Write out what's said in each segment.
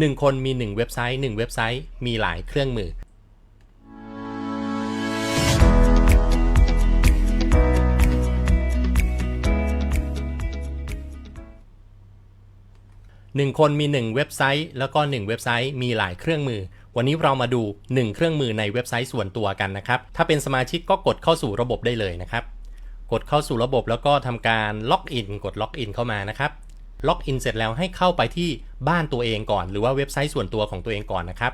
1 คนมี 1 เว็บไซต์ 1 เว็บไซต์มีหลายเครื่องมือ 1 คนมี 1 เว็บไซต์ แล้วก็ 1 เว็บไซต์มีหลายเครื่องมือ วันนี้เรามาดู 1 เครื่องมือในเว็บไซต์ส่วนตัวกันนะครับ ถ้าเป็นสมาชิกก็กดเข้าสู่ระบบได้เลยนะครับ กดเข้าสู่ระบบแล้วก็ทำการล็อกอิน กดล็อกอินเข้ามานะครับ ล็อกอินเสร็จแล้วให้เข้าไปที่บ้านตัวเองก่อน หรือว่าเว็บไซต์ส่วนตัวของตัวเองก่อนนะครับ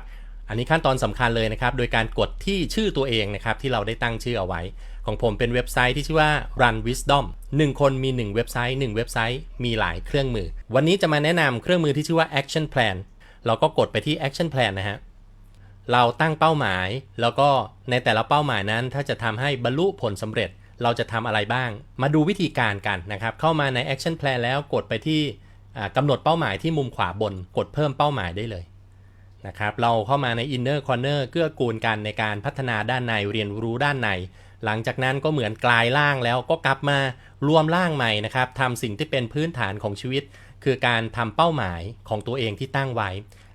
อันนี้ขั้นตอนสำคัญเลยนะครับ โดยการกดที่ชื่อตัวเองนะครับที่เราได้ตั้งชื่อเอาไว้ ของผมเป็นเว็บไซต์ที่ชื่อว่า Run Wisdom 1 คนมี 1 เว็บไซต์ 1 เว็บไซต์มีหลายเครื่องมือ วันนี้จะมาแนะนำเครื่องมือที่ชื่อว่า Action Plan เราก็กดไปที่ Action Plan นะฮะเราตั้งเป้าหมาย แล้วก็ในแต่ละเป้าหมายนั้น ถ้าจะทำให้บรรลุผลสำเร็จ เราจะทำอะไรบ้าง มาดูวิธีการกันนะครับ เข้ามาใน Action Plan แล้วกดไปที่กำหนดเป้าหมายที่มุมขวาบน กดเพิ่มเป้าหมายได้เลยนะครับ เราเข้ามาใน Inner Corner เกื้อกูลกันในการพัฒนาด้านในเรียนรู้ด้านใน หลังจากนั้นก็เหมือนกลายร่างแล้วก็กลับมารวมร่างใหม่นะครับทำสิ่งที่เป็นพื้นฐานของชีวิต คือการทำเป้าหมายของตัวเองที่ตั้งไว้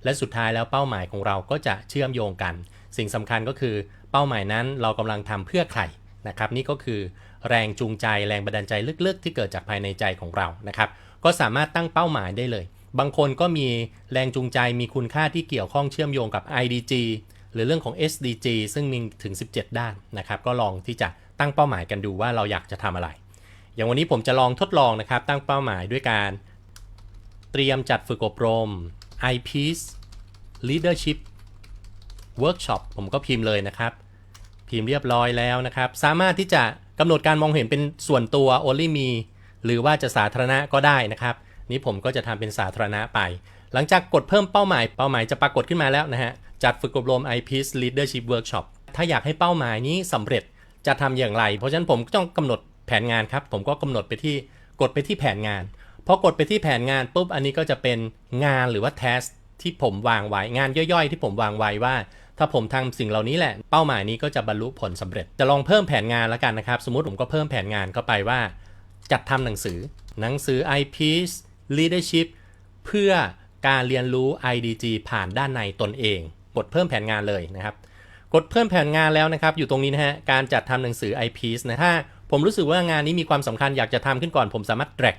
และสุดท้ายแล้วเป้าหมายของเราก็จะเชื่อมโยงกัน สิ่งสำคัญก็คือเป้าหมายนั้นเรากำลังทำเพื่อใคร นะครับนี่ก็คือแรงจูงใจแรงบันดาลใจลึกๆ ที่เกิดจากภายในใจของเรานะครับก็สามารถตั้งเป้าหมายได้เลย บางคนก็มีแรงจูงใจมีคุณค่าที่เกี่ยวข้องเชื่อมโยงกับ IDG หรือเรื่องของ SDG ซึ่งมีถึง 17 ด้านนะครับก็ลองที่จะตั้งเป้าหมายกันดูว่าเราอยากจะทำอะไร อย่างวันนี้ผมจะลองทดลองนะครับตั้งเป้าหมายด้วยการเตรียมจัดฝึกอบรม iPeace Leadership Workshop ผมก็พิมพ์เลยนะครับ พิมพ์เรียบร้อยแล้วนะครับ สามารถที่จะกำหนดการมองเห็นเป็นส่วนตัว only me หรือว่าจะสาธารณะก็ได้นะครับ นี้ผมก็จะทำเป็นสาธารณะไป หลังจากกดเพิ่มเป้าหมายเป้าหมายจะปรากฏขึ้นมาแล้วนะฮะจัดฝึกอบรม iPeace Leadership Workshop ถ้าอยากให้เป้าหมายนี้สำเร็จจะทำอย่างไร เพราะฉะนั้นผมก็ต้องกำหนดแผนงานครับ ผมก็กำหนดไปที่กดไปที่แผนงานพอกดไปที่แผนงานปุ๊บอันนี้ก็จะเป็นงานหรือว่า task ที่ผมวางไว้งานย่อยๆ ที่ผมวางไว้ว่า ถ้าผมทำสิ่งเหล่านี้แหละเป้าหมายนี้ก็จะบรรลุผลสำเร็จ จะลองเพิ่มแผนงานแล้วกันนะครับ สมมติผมก็เพิ่มแผนงานเข้าไปว่า จัดทำหนังสือ หนังสือ iPeace Leadership เพื่อการเรียนรู้ IDG ผ่านด้านในตนเอง กดเพิ่มแผนงานเลยนะครับ กดเพิ่มแผนงานแล้วนะครับ อยู่ตรงนี้นะฮะการจัดทำหนังสือ iPeace นะถ้าผมรู้สึกว่างานนี้มีความสำคัญอยากจะทำขึ้นก่อนผมสามารถ drag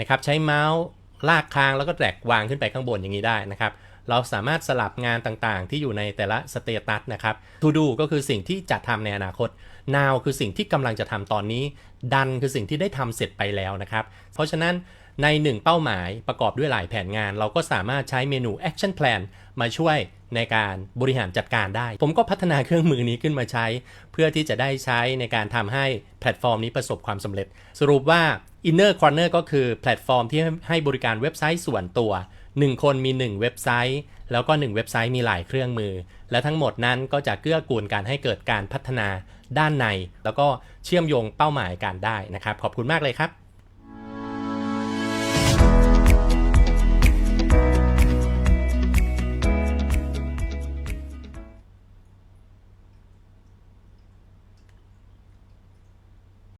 นะครับใช้เมาส์ลากค้างแล้วก็ drag วางขึ้นไปข้างบนอย่างนี้ได้นะครับ เราสามารถสลับงานต่างๆ ที่อยู่ในแต่ละสเตตัสนะครับ to do ก็คือสิ่งที่จะทำในอนาคต now คือสิ่งที่กำลังจะทำตอนนี้ done คือสิ่งที่ได้ทำเสร็จไปแล้วนะครับ เพราะฉะนั้นใน 1 เป้าหมายประกอบด้วยหลายแผนงาน เราก็สามารถใช้เมนู action plan มาช่วยในการบริหารจัดการได้ ผมก็พัฒนาเครื่องมือนี้ขึ้นมาใช้ เพื่อที่จะได้ใช้ในการทำให้แพลตฟอร์มนี้ประสบความสำเร็จ สรุปว่า Inner Corner ก็คือแพลตฟอร์มที่ให้บริการเว็บไซต์ส่วนตัว 1 คนมี 1 เว็บไซต์ แล้วก็ 1 เว็บไซต์มีหลายเครื่องมือ และทั้งหมดนั้นก็จะเกื้อกูลการให้เกิดการพัฒนาด้านใน แล้วก็เชื่อมโยงเป้าหมายการได้นะครับ ขอบคุณมากเลยครับ